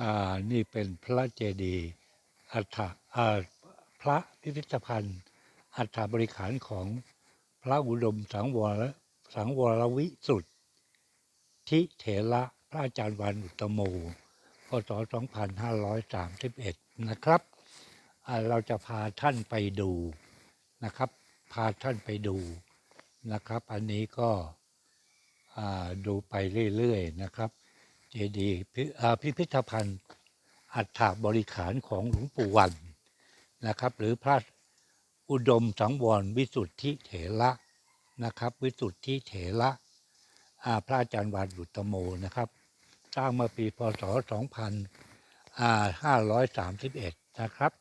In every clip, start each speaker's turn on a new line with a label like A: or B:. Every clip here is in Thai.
A: อ่านี่เป็นพระเจดีย์อัฐอ่าพระพิพิธภัณฑ์ อัฐบริขารของพระอุดมสังวรสังวรวิสุทธิเถระพระอาจารย์วันอุตโมพศ 2531 นะครับเราจะพาท่านไปดูนะครับ พาท่านไปดูนะครับ อันนี้ก็ดูไปเรื่อยๆนะครับ เจดีย์พิพิธภัณฑ์ อัฐาบริขารของหลวงปู่วันนะครับ หรือพระอุดมสังวรวิสุทธิเถระนะครับ วิสุทธิเถระพระอาจารย์วันอุตตโมนะครับ สร้างเมื่อปีพศ 2531 นะครับ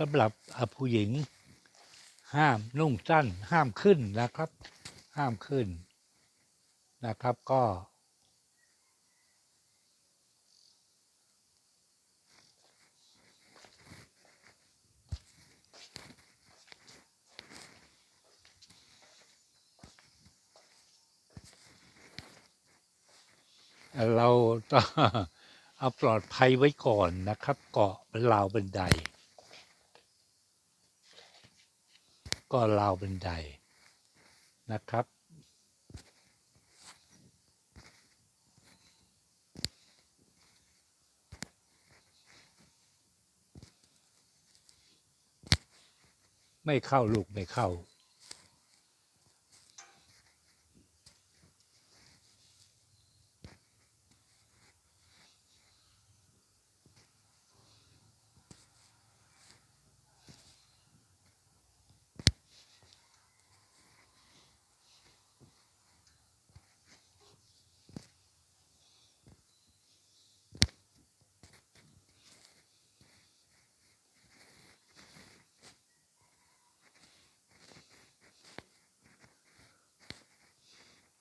A: สำหรับผู้หญิงห้ามนุ่งสั้น ห้ามขึ้นนะครับ ห้ามขึ้นนะครับก็ เราต้องเอาปลอดภัยไว้ก่อนนะครับ เกาะเป็นราวบันได ก็ราวบันไดนะครับ ไม่เข้าลูกไม่เข้า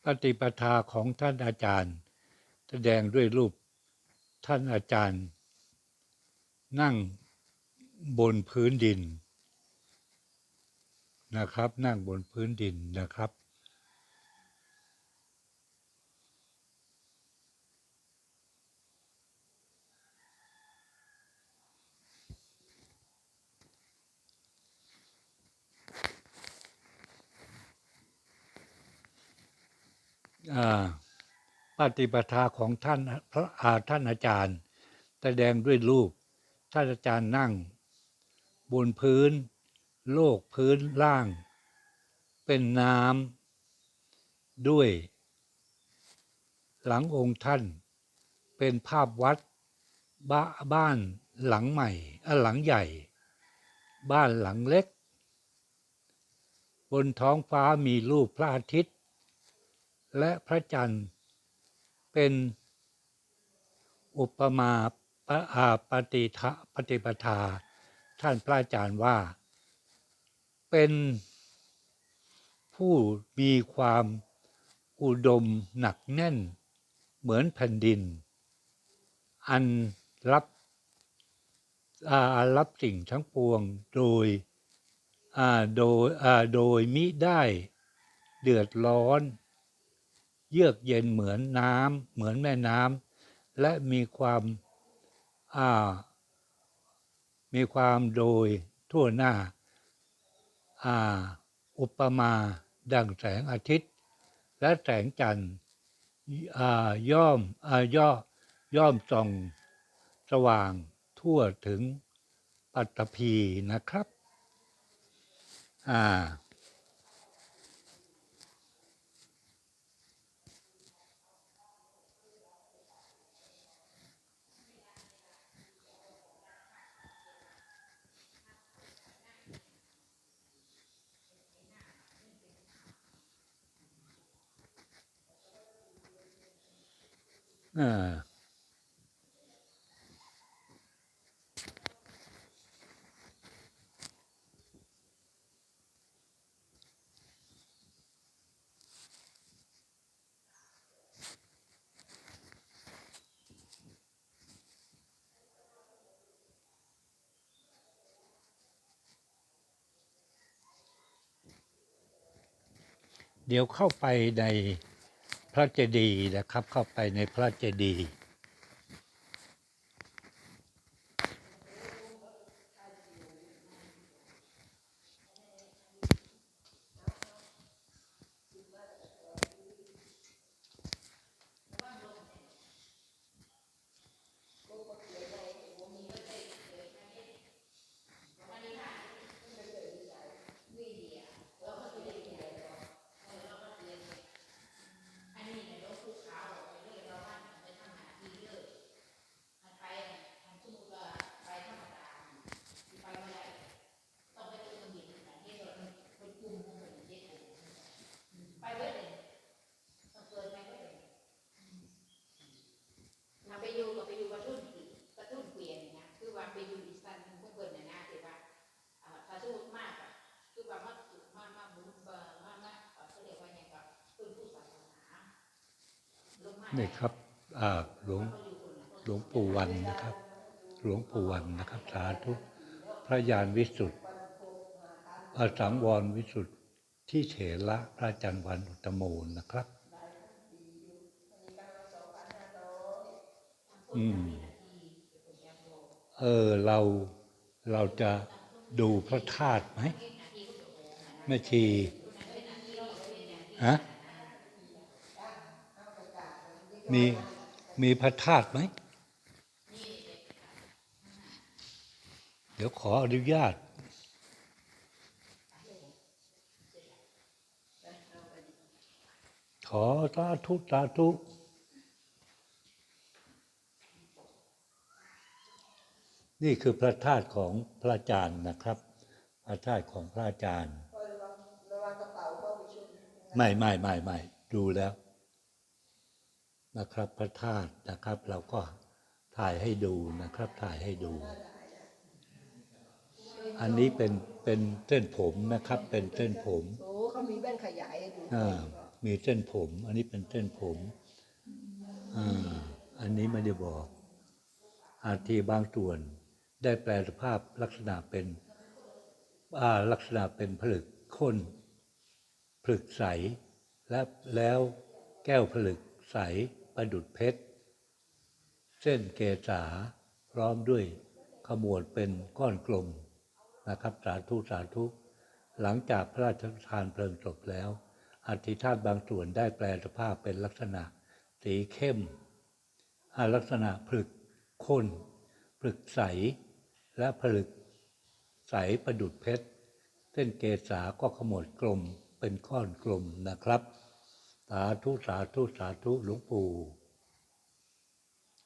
A: ปฏิปทาของท่านอาจารย์ แสดงด้วยรูปท่านอาจารย์ นั่งบนพื้นดินนะครับ นั่งบนพื้นดินนะครับ ปฏิปทาของท่านพระอาท่านอาจารย์ แสดงด้วยรูป ท่านอาจารย์นั่ง บนพื้น โลกพื้นล่าง เป็นน้ำด้วย หลังองค์ท่าน เป็นภาพวัดบ้าบ้านหลังใหม่อหลังใหญ่ บ้านหลังเล็ก บนท้องฟ้ามีรูปพระอาทิตย์ และพระจันทร์ เป็นอุปมาปะอาปฏิทะปฏิปทา ท่านพระอาจารย์ว่า เป็นผู้มีความอุดมหนักแน่น เหมือนแผ่นดิน อันรับอารับสิ่งทั้งปวงโดยโดยโดยมิได้เดือดร้อน เยือกเย็นเหมือนน้ำเหมือนแม่น้ำและมีความอ่ามีความโดยทั่วหน้าอ่าอุปมาดังแสงอาทิตย์ และแสงจันทร์อ่าย่อมอาย่อย่อมส่องสว่างทั่วถึงปัตตภีนะครับ อ่า เดี๋ยวเข้าไปใน พระเจดีย์นะครับ เข้าไปในพระเจดีย์
B: ถ้าไปอยู่ก็ไปอยู่กระทุ่นอีกกระทุ่นเกวียนนี่นะคือว่าไปอยู่อีสันพวกเพิ่นน่ะนะที่ว่าอ่าถ้าสมมุติมากอะคือว่ามามามาบุญเอ่อมามาเอ่อเขาเรียกว่าหยังก็เป็นผู้ศาสนาลงมา
A: นี่ครับหลวงหลวงปู่วันนะครับ หลวงปู่วันนะครับ สาธุพระยานวิสุทธิ์อสังวรวิสุทธิ์ที่เถระพระอาจารย์วันอุตตโมนะครับ อืม เออเราเราจะดูพระธาตุไหมแม่ชีฮะ มีมีพระธาตุไหม เดี๋ยวขออนุญาต ขอสาธุสาธุนี่คือพระธาตุของพระอาจารย์นะครับ พระธาตุของพระอาจารย์ ไม่ไม่ไม่ไม่ดูแล้ว นะครับพระธาตุนะครับ เราก็ถ่ายให้ดูนะครับ ถ่ายให้ดู อันนี้เป็นเป็นเส้นผมนะครับ เป็นเส้นผม
C: โอ้เขามีแว่นขยายให้ดู
A: อ่ามีเส้นผม อันนี้เป็นเส้นผมอ่าอันนี้ไม่ได้บอก อาทีบางส่วนได้แปลสภาพลักษณะเป็นอ่าลักษณะเป็นผลึกข้นผลึกใส และแล้วแก้วผลึกใส ประดุดเพชร เส้นเกษาพร้อมด้วยขมวดเป็นก้อนกลมนะครับสาธุสาธุหลังจากพระราชทานเพลิงศพแล้วอธิธาตบางส่วนได้แปลสภาพเป็นลักษณะ สีเข้มอ่าลักษณะผลึกข้นผลึกใส และผลึกใสประดุดเพชร เส้นเกษาก็ขมวดกลมเป็นก้อนกลมนะครับาธุสาธุสาธุหลวงปู่